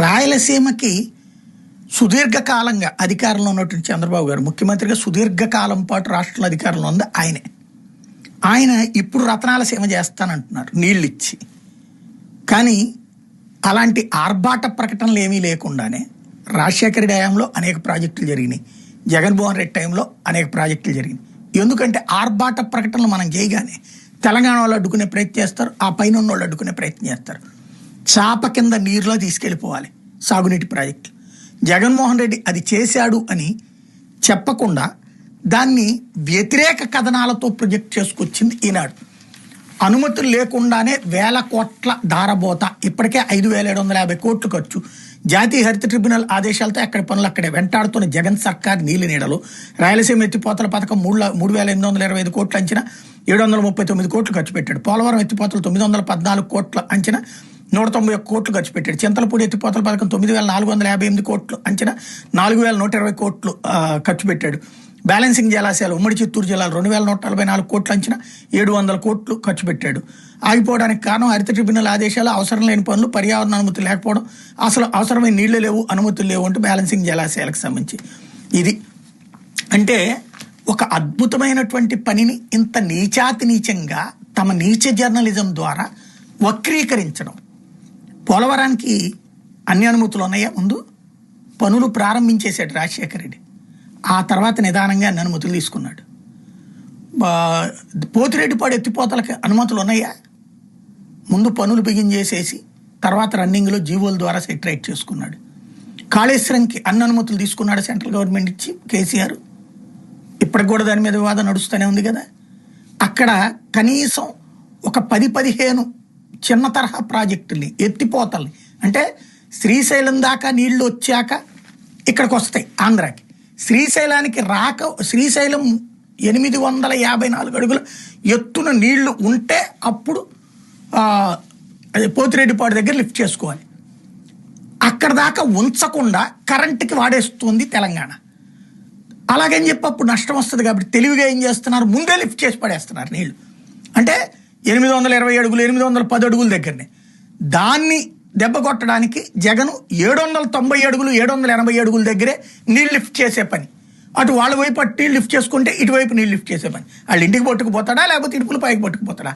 రాయలసీమకి సుదీర్ఘకాలంగా అధికారంలో ఉన్నటువంటి చంద్రబాబు గారు ముఖ్యమంత్రిగా సుదీర్ఘకాలం పాటు రాష్ట్రంలో అధికారంలో ఉంది ఆయనే. ఆయన ఇప్పుడు రతనాల సీమ చేస్తానంటున్నారు నీళ్ళు ఇచ్చి కానీ అలాంటి ఆర్భాట ప్రకటనలు ఏమీ లేకుండానే రాజశేఖర రెడ్డి అనేక ప్రాజెక్టులు జరిగినాయి. జగన్మోహన్ రెడ్డి టైంలో అనేక ప్రాజెక్టులు జరిగినాయి. ఎందుకంటే ఆర్భాట ప్రకటనలు మనం చేయగానే తెలంగాణ వాళ్ళు అడ్డుకునే ప్రయత్నం చేస్తారు ఆ పైన ఉన్న వాళ్ళు అడ్డుకునే ప్రయత్నం చేస్తారు. చాప కింద నీరులో తీసుకెళ్ళిపోవాలి సాగునీటి ప్రాజెక్టులు జగన్మోహన్ రెడ్డి అది చేశాడు అని చెప్పకుండా దాన్ని వ్యతిరేక కథనాలతో ప్రొజెక్ట్ చేసుకొచ్చింది ఈనాడు. అనుమతులు లేకుండానే వేల కోట్ల దారబోత ఇప్పటికే ఐదు వేల ఏడు వందల యాభై కోట్లు ఖర్చు. జాతీయ హరిత ట్రిబ్యునల్ ఆదేశాలతో అక్కడి పనులు అక్కడే వెంటాడుతున్న జగన్ సర్కార్ నీలి నీడలు. రాయలసీమ ఎత్తిపోతల పథకం మూడు మూడు వేల ఎనిమిది వందల ఇరవై ఐదు కోట్లు అంచనా ఏడు వందల ముప్పై తొమ్మిది కోట్లు ఖర్చు పెట్టాడు. పోలవరం ఎత్తిపోతలు తొమ్మిది వందల పద్నాలుగు కోట్ల అంచనా నూట తొంభై ఒక్క కోట్లు ఖర్చు పెట్టాడు. చింతలపూడి ఎత్తిపోతల పథకం తొమ్మిది వేల నాలుగు వందల యాభై ఎనిమిది కోట్లు అంచనా నాలుగు వేల నూట ఇరవై కోట్లు ఖర్చు పెట్టాడు. బ్యాలెన్సింగ్ జలాశయాలు ఉమ్మడి చిత్తూరు జిల్లాలో రెండు వేల నూట నలభై నాలుగు కోట్లు అంచనా ఏడు వందల కోట్లు ఖర్చు పెట్టాడు. ఆగిపోవడానికి కారణం హరిత ట్రిబ్యునల్ ఆదేశాలు అవసరం లేని పనులు పర్యావరణ అనుమతులు లేకపోవడం అసలు అవసరమైన నీళ్ళు లేవు అనుమతులు లేవు అంటే బ్యాలెన్సింగ్ జలాశయాలకు సంబంధించి. ఇది అంటే ఒక అద్భుతమైనటువంటి పనిని ఇంత నీచాతి నీచంగా తమ నీచ జర్నలిజం ద్వారా వక్రీకరించడం. పోలవరానికి అన్ని అనుమతులు ఉన్నాయా? ముందు పనులు ప్రారంభించేశాడు రాజశేఖర రెడ్డి. ఆ తర్వాత నిదానంగా అన్ని అనుమతులు తీసుకున్నాడు. పోతిరెడ్డిపాడు ఎత్తిపోతలకి అనుమతులు ఉన్నాయా? ముందు పనులు బిగించేసేసి తర్వాత రన్నింగ్లో జీవోల ద్వారా సెటరేట్ చేసుకున్నాడు. కాళేశ్వరంకి అన్ని అనుమతులు తీసుకున్నాడు సెంట్రల్ గవర్నమెంట్ ఇచ్చి కేసీఆర్. ఇప్పటికి కూడా దాని మీద వివాదం నడుస్తూనే ఉంది కదా. అక్కడ కనీసం ఒక పది పదిహేను చిన్న తరహా ప్రాజెక్టుల్ని ఎత్తిపోతల్ని. అంటే శ్రీశైలం దాకా నీళ్ళు వచ్చాక ఇక్కడికి వస్తాయి ఆంధ్రాకి. శ్రీశైలానికి రాక శ్రీశైలం ఎనిమిది వందల యాభై నాలుగు అడుగుల ఎత్తున నీళ్ళు ఉంటే అప్పుడు అది పోతిరెడ్డిపాడు దగ్గర లిఫ్ట్ చేసుకోవాలి. అక్కడ దాకా ఉంచకుండా కరెంటుకి వాడేస్తుంది తెలంగాణ. అలాగని చెప్పి అప్పుడు నష్టం వస్తుంది కాబట్టి తెలివిగా ఏం చేస్తున్నారు? ముందే లిఫ్ట్ చేసి పడేస్తున్నారు నీళ్ళు అంటే ఎనిమిది వందల ఇరవై అడుగులు ఎనిమిది వందల పది అడుగుల దగ్గరనే. దాన్ని దెబ్బ కొట్టడానికి జగన్ ఏడు వందల తొంభై అడుగులు ఏడు వందల ఎనభై అడుగుల దగ్గరే నీళ్ళు లిఫ్ట్ చేసే పని. అటు వాళ్ళ వైపు అటు నీళ్ళు లిఫ్ట్ చేసుకుంటే ఇటువైపు నీళ్ళు లిఫ్ట్ చేసే పని. వాళ్ళు ఇంటికి పట్టుకుపోతాడా లేకపోతే ఇటుకులు పైకి పట్టుకుపోతాడా?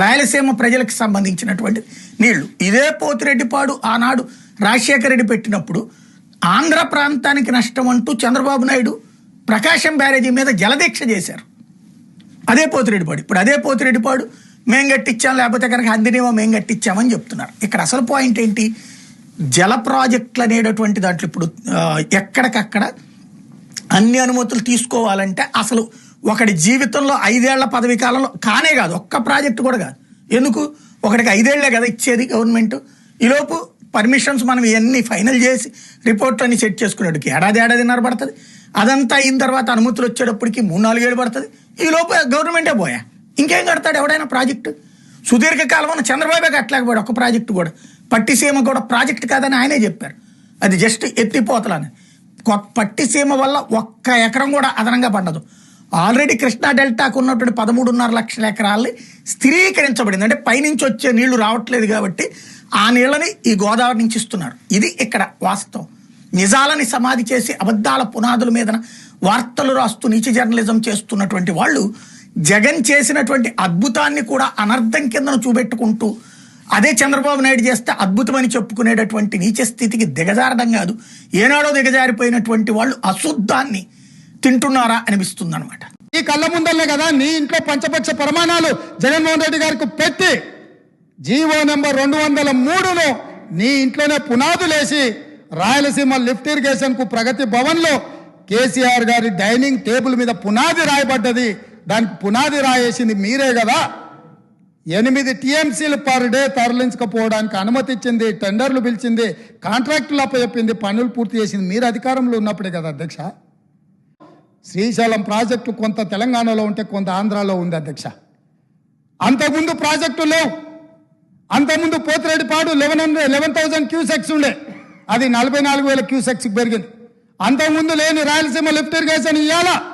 రాయలసీమ ప్రజలకు సంబంధించినటువంటి నీళ్ళు ఇదే పోతిరెడ్డిపాడు ఆనాడు రాజశేఖర రెడ్డి పెట్టినప్పుడు ఆంధ్ర ప్రాంతానికి నష్టం అంటూ చంద్రబాబు నాయుడు ప్రకాశం బ్యారేజీ మీద జలదీక్ష చేశారు. అదే పోతిరెడ్డిపాడు. ఇప్పుడు అదే పోతిరెడ్డిపాడు మేం కట్టించాం లేకపోతే కనుక అందినేమో మేం కట్టించామని చెప్తున్నారు. ఇక్కడ అసలు పాయింట్ ఏంటి? జల ప్రాజెక్టులు అనేటటువంటి దాంట్లో ఇప్పుడు ఎక్కడికక్కడ అన్ని అనుమతులు తీసుకోవాలంటే అసలు ఒకడి జీవితంలో ఐదేళ్ళ పదవి కాలంలో కానే కాదు ఒక్క ప్రాజెక్టు కూడా కాదు. ఎందుకు? ఒకటికి ఐదేళ్ళే కదా ఇచ్చేది గవర్నమెంట్ ఈలోపు పర్మిషన్స్ మనం ఇవన్నీ ఫైనల్ చేసి రిపోర్ట్ అన్ని సెట్ చేసుకునేటికి ఏడాది ఏడాదిన్నర పడుతుంది. అదంతా అయిన తర్వాత అనుమతులు వచ్చేటప్పటికి మూడు నాలుగేళ్ళు పడుతుంది. ఈ లోపు గవర్నమెంటే పోయా? ఇంకేం కడతాడు ఎవడైనా ప్రాజెక్టు? సుదీర్ఘకాలం ఉన్న చంద్రబాబే కట్టలేకపోయాడు ఒక ప్రాజెక్టు కూడా. పట్టిసీమ కూడా ప్రాజెక్ట్ కాదని ఆయనే చెప్పారు. అది జస్ట్ ఎత్తిపోతలని. కొ- పట్టిసీమ వల్ల ఒక్క ఎకరం కూడా అదనంగా పండదు. ఆల్రెడీ కృష్ణా డెల్టాకు ఉన్నటువంటి పదమూడున్నర లక్షల ఎకరాల్ని స్థిరీకరించబడింది. అంటే పైనుంచి వచ్చే నీళ్ళు రావట్లేదు కాబట్టి ఆ నీళ్ళని ఈ గోదావరి నుంచి ఇస్తున్నారు. ఇది ఇక్కడ వాస్తవం. నిజాలని సమాధి చేసి అబద్ధాల పునాదుల మీద వార్తలు రాస్తూ నీచ జర్నలిజం చేస్తున్నటువంటి వాళ్ళు జగన్ చేసినటువంటి అద్భుతాన్ని కూడా అనర్థం కిందను చూపెట్టుకుంటూ అదే చంద్రబాబు నాయుడు చేస్తే అద్భుతమని చెప్పుకునేటటువంటి నీచ స్థితికి దిగజారడం కాదు. ఏనాడో దిగజారిపోయినటువంటి వాళ్ళు అశుద్ధాన్ని తింటున్నారా అనిపిస్తుంది అనమాట ఈ కళ్ళ ముందల్లే కదా నీ ఇంట్లో పంచపక్ష ప్రమాణాలు జగన్మోహన్ రెడ్డి గారికి పెట్టి జీవో నెంబర్ రెండు వందల మూడులో నీ ఇంట్లోనే పునాదులేసి రాయలసీమ లిఫ్ట్ ఇరిగేషన్కు ప్రగతి భవన్లో కేసీఆర్ గారి డైనింగ్ టేబుల్ మీద పునాది రాయబడ్డది. దానికి పునాది రాయేసింది మీరే కదా. ఎనిమిది టీఎంసీలు పర్ డే తరలించకపోవడానికి అనుమతి ఇచ్చింది టెండర్లు పిలిచింది కాంట్రాక్టులు అప్పచెప్పింది పనులు పూర్తి చేసింది మీరు అధికారంలో ఉన్నప్పుడే కదా అధ్యక్ష. శ్రీశైలం ప్రాజెక్టు కొంత తెలంగాణలో ఉంటే కొంత ఆంధ్రాలో ఉంది అధ్యక్ష. అంతకుముందు ప్రాజెక్టు లేవు. అంతకుముందు Pothireddypadu eleven hundred eleven thousand cusecs ఉండే. అది నలభై నాలుగు వేల క్యూసెక్స్ పెరిగింది. అంతకుముందు లేని రాయలసీమ లిఫ్ట్ ఇరిగేషన్ ఇవ్వాలా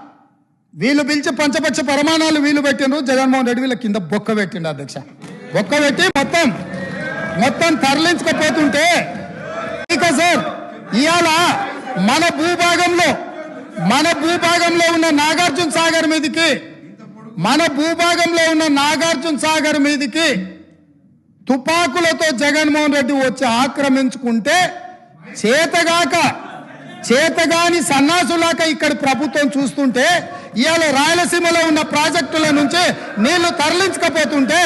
వీళ్ళు పిలిచి పంచపక్ష ప్రమాణాలు వీళ్ళు పెట్టిండ్రు. జగన్మోహన్ రెడ్డి వీళ్ళ కింద బొక్క పెట్టిండు అధ్యక్ష. బొక్క పెట్టి మొత్తం మొత్తం తరలించకపోతుంటే సార్ ఇవాళ మన భూభాగంలో మన భూభాగంలో ఉన్న నాగార్జున సాగర్ మీదకి మన భూభాగంలో ఉన్న నాగార్జున సాగర్ మీదకి తుపాకులతో జగన్మోహన్ రెడ్డి వచ్చి ఆక్రమించుకుంటే చేతగాక చేతగాని సన్నాసులాక ఇక్కడ ప్రభుత్వం చూస్తుంటే ఇవాళ రాయలసీమలో ఉన్న ప్రాజెక్టుల నుంచి నీళ్ళు తరలించకపోతుంటే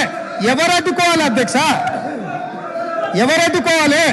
ఎవరు అడ్డుకోవాలి అధ్యక్ష? ఎవరు అడ్డుకోవాలి?